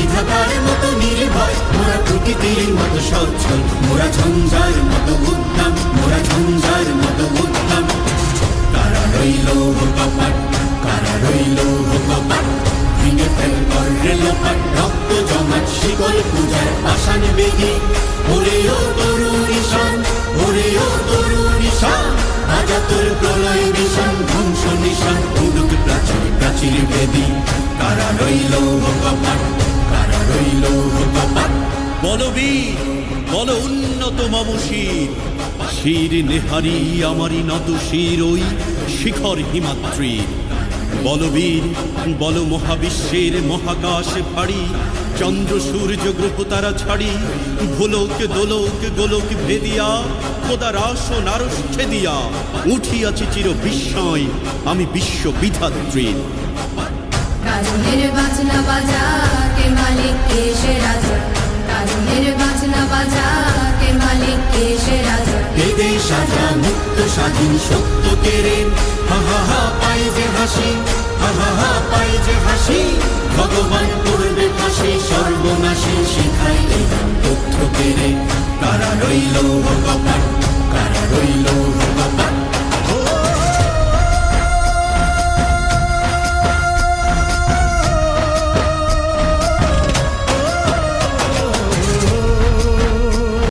বিধাতার মতো নির্ভয়, মোরা প্রকৃতির মতো সচ্ছল, মোরা ঝঞ্ঝার মতো উদ্যম মোরা ঝঞ্ঝার মতো উদ্যম কারা রইল কপাট, কারা রইল কপাট, ভেঙে ফেল করলে লোপাট, রক্ত জমাট, শিকল পূজার পাষাণ বেগে। ওরে ও তরুণ ঈশান, ওরে ও তরুণ ঈশান, আজা তোর প্রলয় বিষান ধ্বংস নিশান উদুক প্রাচীর প্রাচীর বেদি। কারা রইল কপাট বল উন্নত মম শির। নেহারি আমারি নত শির ওই শিখর হিমাত্রীর বলবীর বল মহাবিশ্বের মহাকাশ ফাড়ি। চন্দ্র, সূর্য, গ্রহ তারা ছাড়ি। ভোলক, দোলক, গোলক ভেদিয়া, খোদা রাস ও নারস ছেদিয়া। উঠিয়াছি চির বিস্ময়, আমি বিশ্ব বিধাত্রীর। বাজনা বাজা সাজা, মুক্ত স্বাধীন সত্য তেরে। হা হা হা, পাই যে হাসি, হা হা হা, পাই যে হাসি। ভগবান করবে ফাঁসি, সর্বনাশী শিখাই তথ্য তেরে। তারা রইল কপাট